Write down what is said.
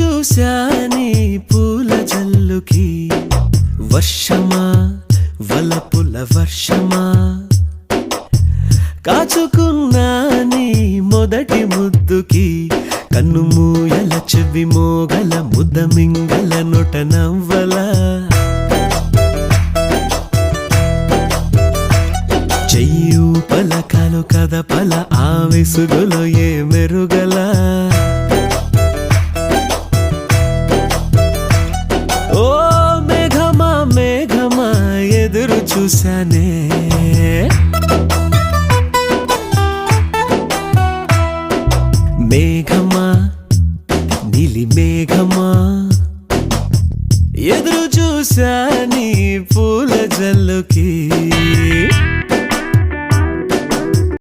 చూశాని పూల జల్లుకి. వర్షమా? వలపుల వర్షమా? కాచుకున్నా నీ మొదటి ముద్దుకి. కన్ను మూయల చెవి మోగల ముద్ద మింగల నొట నవ్వల. చెయ్యు పలకలు కథ పల ఆ ఏ మెరుగల చూశానే. మేఘమా నీలి మేఘమా. ఎదురు చూశా నీ పూల జల్లుకి.